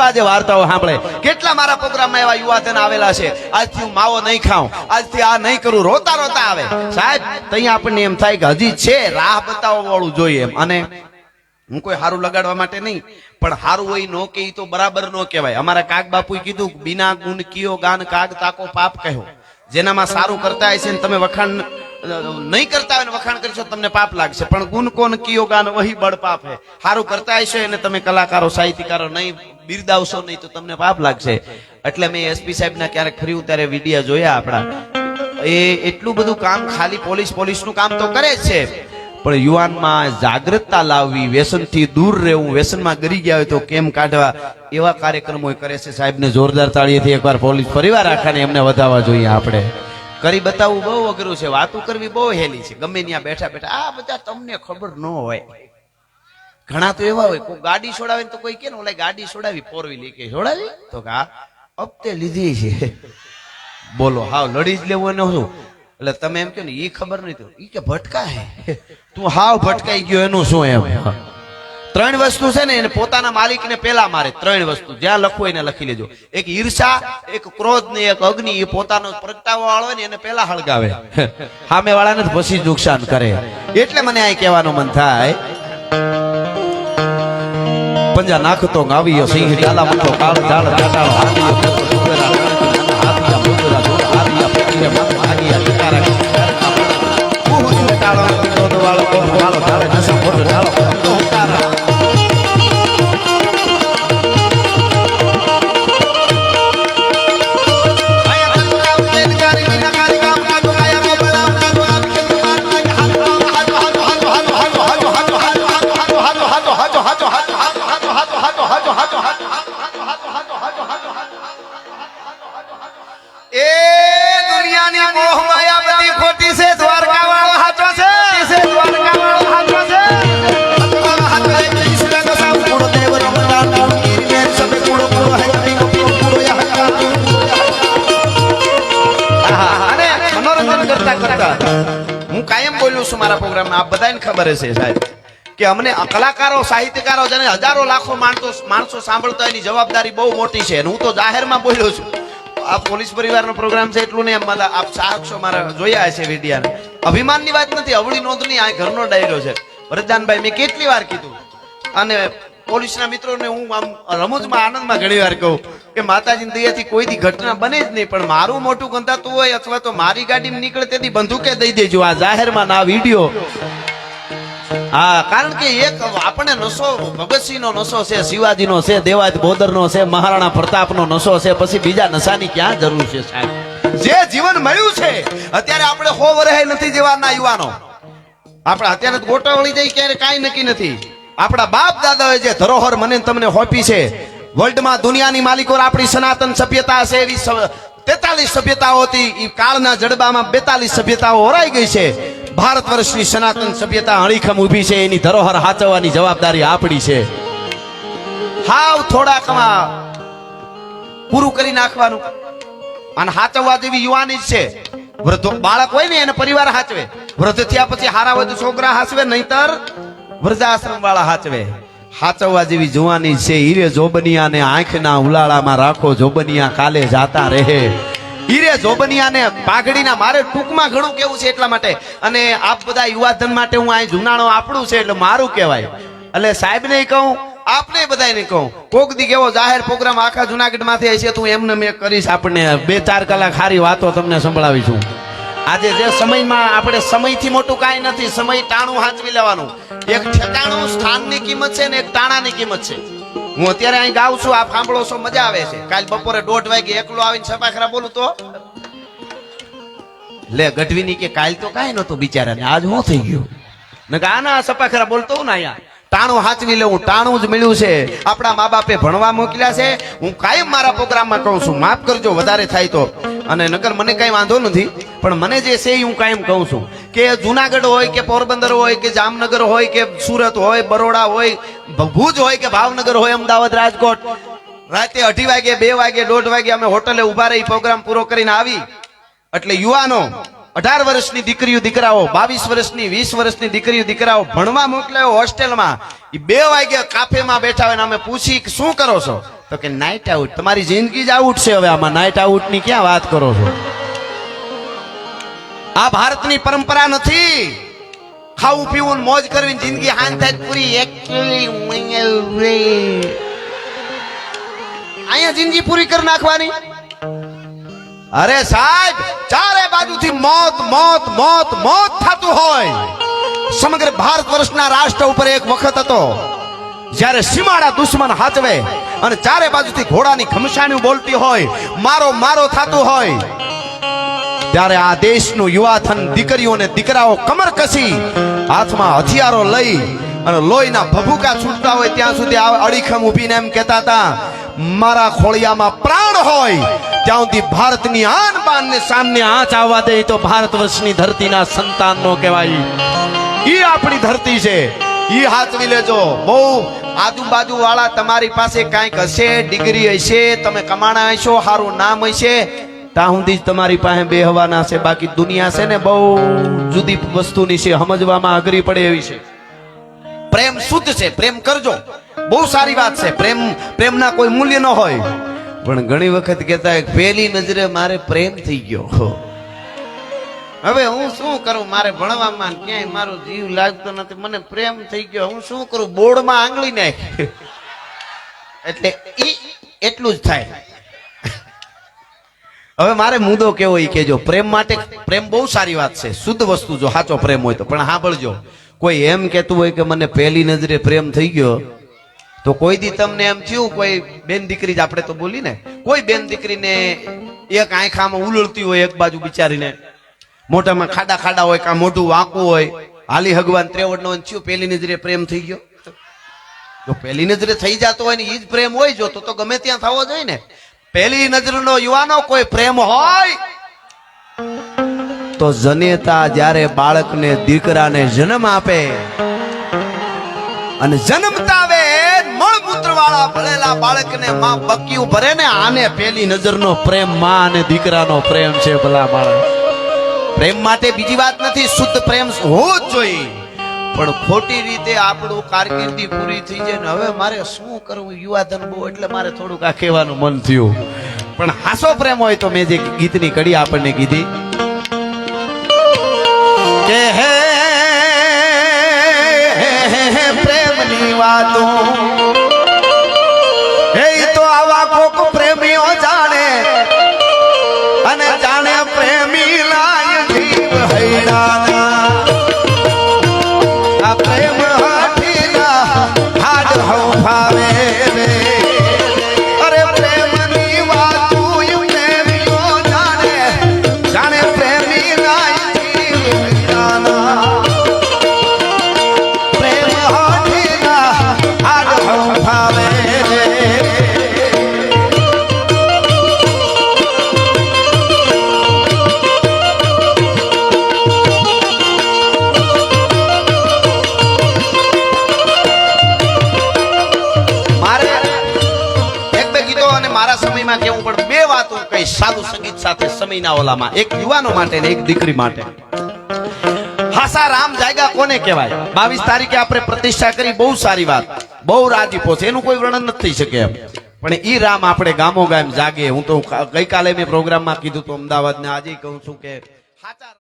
ખૂબ આજે વાર્તાઓ સાંભળે. કેટલા મારા પ્રોગ્રામમાં એવા યુવાધન આવેલા છે? આજથી હું માવો નહીં ખાઉં. આજથી આ નહીં કરું. રોતા રોતા આવે. સાહેબ, ત્યાં આપણને એમ થાય કે હજી છે, રાહ બતાવવા વાળું જોઈએ એમ. અને હું કોઈ હારું લગાડવા માટે નહીં, પણ હારું હોય નો કે તો બરાબર નો કહેવાય. અમારા કાગ બાપુએ કીધું બિના ગુણ કિયો ગાન કાગ તાકો પાપ કહ્યો. જેનામાં સારું કરતા હશે ને તમે વખાણ નહીં કરતા હોય વખાણ કરશો તમને પાપ લાગશે. પણ ગુણ કોણ કિયો ગાન, વહી બળ પાપ હે. સારું કરતા હશો અને તમે કલાકારો, સાહિત્યકારો નહીં, બિરદાવશો નહીં તો તમને પાપ લાગશે. એટલે મેં એસપી સાહેબના ક્યારેક ફરી ત્યારે વિડીયા જોયા આપણા. એ એટલું બધું કામ ખાલી પોલીસ, પોલીસનું કામ તો કરે જ છે. પણ યુવાનમાં જાગૃતતા લાવવી, વ્યસનથી દૂર રહેવું, વ્યસનમાં ગરી ગયા હોય તો કેમ કાઢવા? એવા કાર્યક્રમો કરે છે. સાહેબને જોરદાર તાળીએથી એકવાર પોલીસ, પરિવાર આખાને એમને વધાવવા જોઈએ આપણે. કરી બતાવવું બહુ અઘરું છે, વાતું કરવી બહુ હેલી છે, ગમે ત્યાં બેઠા બેઠા. આ બધા તમને ખબર ન હોય. ઘણા તો એવા હોય, કોઈ ગાડી છોડાવે તો કોઈ કે ને ઓલા ગાડી છોડાવી ફોર વ્હીલ કે છોડાવી? તો કે આ અપતે લીધી છે. બોલો, હાવ લડી જ લેવું એનો શું? એટલે તમે એમ કહો ને એ ખબર નહીં તો એ કે ભટકા હે તું હાવ ભટકાઈ ગયો, એનું શું એમ? ત્રણ વસ્તુ છે ને એને પોતાના માલિકને પેલા મારે, ત્રણ વસ્તુ. જ્યાં લખવું એને લખી લેજો. એક ઈર્ષા, એક ક્રોધ ને એક અગ્નિ, એ પોતાનો પ્રગટાવો વાળો ને એને પેલા હળગાવે. સામે વાળાને પછી નુકસાન કરે. એટલે મને આ કહેવાનું મન થાય, પંજા નાખતો ગાવીયો સિંહ ડાલા મતો કાળ ઝાડ જાટાળો મારા પ્રોગ્રામમાં આપ બધાને ખબર હશે સાહેબ, કે અમને કલાકારો સાહિત્યકારો જેને હજારો લાખો માણસો માણસો સાંભળતા એની જવાબદારી બહુ મોટી છે. હું તો જાહેરમાં બોલ્યો છું. આ પોલીસ પરિવારનો પ્રોગ્રામ છે એટલું નહીં એમ આપ સાક્ષો મારા જોયા હશે વિડિયા અભિમાનની વાત નથી, અવળી નોંધની આ ઘરનો ડાયરો છે. વરદાનભાઈ મેં કેટલી વાર કીધું. અને પોલીસના મિત્રોને હું આમ રમૂજમાં આનંદમાં ઘણી વાર કહું કે માતાજીની દયાથી કોઈ દી ઘટના બને જ નહીં, પણ મારું મોટું ગંધાતું હોય અથવા તો મારી ગાડીમાં નીકળે તેથી બંદૂકે દઈ દેજો. આ જાહેરમાં ના વીડિયો. હા, કારણ કે એક આપણે નશો, ભગતસિંહનો નશો છે, શિવાજીનો છે, દેવાજ બોદરનો છે, મહારાણા પ્રતાપનો નશો છે, પછી બીજા નશાની ક્યાં જરૂર છે સાહેબ? જે જીવન મળ્યું છે, અત્યારે આપણે હો વરહે નથી જેવાના યુવાનો. આપણે અત્યારે ગોટાવળી ગોટા વળી જાય ક્યારે કાંઈ નક્કી નથી. આપણા બાપ દાદાએ જે ધરોહર મને તમને હોપી છે, વર્લ્ડમાં દુનિયાની માલિકો આપણી સનાતન સભ્યતા છે, એવી તેતાલીસ સભ્યતાઓ હતી એ કાળના જડબામાં બેતાલીસ સભ્યતાઓ હોરાઈ ગઈ છે. ભારત વર્ષની સનાતન સભ્યતા અણીખમ ઊભી છે, એની ધરોહર હાચવવાની જવાબદારી આપણી છે. હાવ થોડાકમાં પૂરું કરી નાખવાનું. અને હાચવવા જેવી યુવાની જ છે. વૃદ્ધો બાળક હોય ને એને પરિવાર હાચવે. વૃદ્ધ થયા પછી હારા તો છોકરા હાચવે, નહીતર વૃદ્ધાશ્રમ વાળા હાચવે. હાચવવા જેવી જુવાની છે. હીરે જોબનિયાને આંખના ઉલાળામાં રાખો, જોબનિયા કાલે જાતા રહે. હીરે જોબનિયાને પાઘડીના મારે ટૂંકમાં ઘણું કેવું છે એટલા માટે. અને આપ બધા યુવાધન માટે હું અહીં જુનાણો આપણું છે એટલે મારું કહેવાય. એટલે સાહેબને કહું, આપને બધાને કહું, કોક દી કેવો જાહેર પ્રોગ્રામ આખા જુનાગઢમાંથી હશે તો એમને મેં કરીશ. આપણને બે ચાર કલાક સારી વાતો તમને સંભળાવીશું. આજે જે સમયમાં આપણે સમયથી મોટું કાંઈ નથી, સમય ટાણું હાંચવી લેવાનું. એક ઠેકાણું સ્થાનની કિંમત છે ને એક ટાણાની કિંમત છે. હું અત્યારે અહીં ગાઉં છું આ સાંભળો છો, મજા આવે છે. કાલ બપોરે દોઢ વાગે એકલો આવીને સપાખરા બોલું તો? લે, ગઢવીની કે કાલ તો કાંઈ નતું બિચારાને, આજ હું થઈ ગયું? ને આના સપાખરા બોલતો ને અહીંયા? ટાણું હાચવી લેવું, ટાણું જ મળ્યું છે. આપણા મા બાપે ભણવા મોકલ્યા છે. હું કાયમ મારા પ્રોગ્રામમાં કહું છું, માફ કરજો, વધારે થાય તો. અને નકર મને કઈ વાંધો નથી, પણ મને જે છે એ હું કાયમ કહું છું કે જુનાગઢ હોય કે પોરબંદર હોય કે જામનગર હોય કે સુરત હોય, બરોડા હોય ભુજ હોય કે ભાવનગર હોય, અમદાવાદ, રાજકોટ, રાતે અઢી વાગે, બે વાગે, દોઢ વાગે અમે હોટલે ઊભા રહી પ્રોગ્રામ પૂરો કરીને આવી. એટલે યુવાનો, અઢાર વર્ષની દીકરીઓ, દીકરાઓ, બાવીસ વર્ષની, વીસ વર્ષની દીકરીઓ, દીકરાઓ ભણવા મોકલાયો હોસ્ટેલમાં બે વાગે કાફેમાં બેઠા હોય અમે પૂછી શું કરો છો? તો કે નાઇટ આઉટ તમારી જિંદગી જ આઉટ છે હવે આમાં. નાઇટ આઉટની ક્યાં વાત કરો છો? આ ભારતની પરંપરા નથી. ખાવું પીવું મોજ કરવી જિંદગી હાન થાય પૂરી. Actually, અહીંયા જિંદગી પૂરી કરી નાખવાની. અરે સાહેબ ચારે બાજુથી મોત મોત મોત મોત થતું હોય. સમગ્ર ભારત વર્ષના રાષ્ટ્ર ઉપર એક વખત હતો. જ્યારે સીમાડા દુશ્મન હાચવે અને ચારે બાજુથી ઘોડાની ખમશાણી બોલતી હોય, મારો મારો થતું હોય, ત્યારે આ દેશનું યુવાથન દીકરીઓ અને દીકરાઓ કમર કસી, હાથમાં હથિયારો લઈ અને લોહીના ભભૂકા છૂટતા હોય ત્યાં સુધી અડીખમ ઊભીને એમ કહેતા હતા, મારા ખોળિયામાં પ્રાણ હોય, ત્યાં સુધી ભારતની આન બાનને સામને આંચ આવવા દે તો ભારત વર્ષની ધરતીના સંતાનનો કહેવાય. એ આપણી ધરતી છે. એ હાચવી લેજો. બહુ આજુબાજુ વાળા તમારી પાસે કાંઈક હશે, ડિગ્રી હશે, તમે કમાણા હશો સારું નામ હશે, ત્યાં સુધી જ તમારી પાસે બે હવાના છે. બાકી દુનિયા છે ને બહુ જુદી વસ્તુની છે, સમજવામાં અઘરી પડે એવી છે. પ્રેમ શુદ્ધ છે, પ્રેમ કરજો. બહુ સારી વાત છે, પ્રેમ, પ્રેમના કોઈ મૂલ્ય ન હોય. પણ ઘણી વખત કહેતા પહેલી નજરે મારે પ્રેમ થઈ ગયો. હવે હું શું કરું? મારે ભણવામાં ક્યાંય મારો જીવ લાગતો નથી. મને પ્રેમ થઈ ગયો. હું શું કરું? બોર્ડમાં આંગળી નાખી. એટલે ઈ એટલું જ થાય. હવે મારે મુદ્દો કેવો એ કેજો પ્રેમ માટે પ્રેમ બહુ સારી વાત છે. શુદ્ધ વસ્તુ જો સાચો પ્રેમ હોય તો. પણ સાંભળજો. કોઈ એમ કહેતું હોય કે મને પહેલી નજરે પ્રેમ થઈ ગયો, તો કોઈ દી તમને એમ થયું, કોઈ બેન દીકરી જ આપણે તો બોલી ને કોઈ બેન દીકરીને એક આંખામાં ઉલળતી હોય એક બાજુ બિચારીને મોઢામાં ખાડા ખાડા હોય કાં મોઢું વાંકું હોય. હાલી હગવાન ત્રેવડ નો થયું પહેલી નજરે પ્રેમ થઈ ગયો. જો પહેલી નજરે થઈ જતો હોય ને એ જ પ્રેમ હોય, જો તો ગમે ત્યાં થવો જોઈએ ને. પહેલી નજરનો યુવાનો કોઈ પ્રેમ હોય, તો જનેતા જ્યારે બાળકને દીકરાને જન્મ આપે અને જન્મતા વે મળમૂત્ર વાળા ભળેલા બાળકને માં બક્યું ભરે ને, આને પહેલી નજરનો પ્રેમ, માં અને દીકરાનો પ્રેમ છે ભલા બાળક પ્રેમ માટે બીજી વાત નથી, શુદ્ધ પ્રેમ હોવો જ જોઈએ. પણ ખોટી રીતે આપણું કારકિર્દી પૂરી થઈ જાય ને હવે મારે શું કરવું? યુવાધન બહુ, એટલે મારે થોડુંક આ કહેવાનું મન થયું. પણ હાસો પ્રેમ હોય તો મેં જે ગીતની કડી આપણને કીધી. કે હે પ્રેમની વાતો. હે તો આવા કોક પ્રેમીઓ જાણે. અને જાણે પ્રેમ સમયના ઓલામાં એક યુવાનો માટે ને એક દીકરી માટે. હાસા રામ જાયગા કોને કહેવાય? બાવીસ તારીખે આપણે પ્રતિષ્ઠા કરી, બહુ સારી વાત. બહુ રાજીપો છે, એનું કોઈ વર્ણન નથી થઈ શકે એમ. પણ ઈ રામ આપણે ગામો ગામ જાગે. હું તો ગઈકાલે મેં પ્રોગ્રામમાં કીધું તો અમદાવાદ ને આજે કહું છું કે હાચા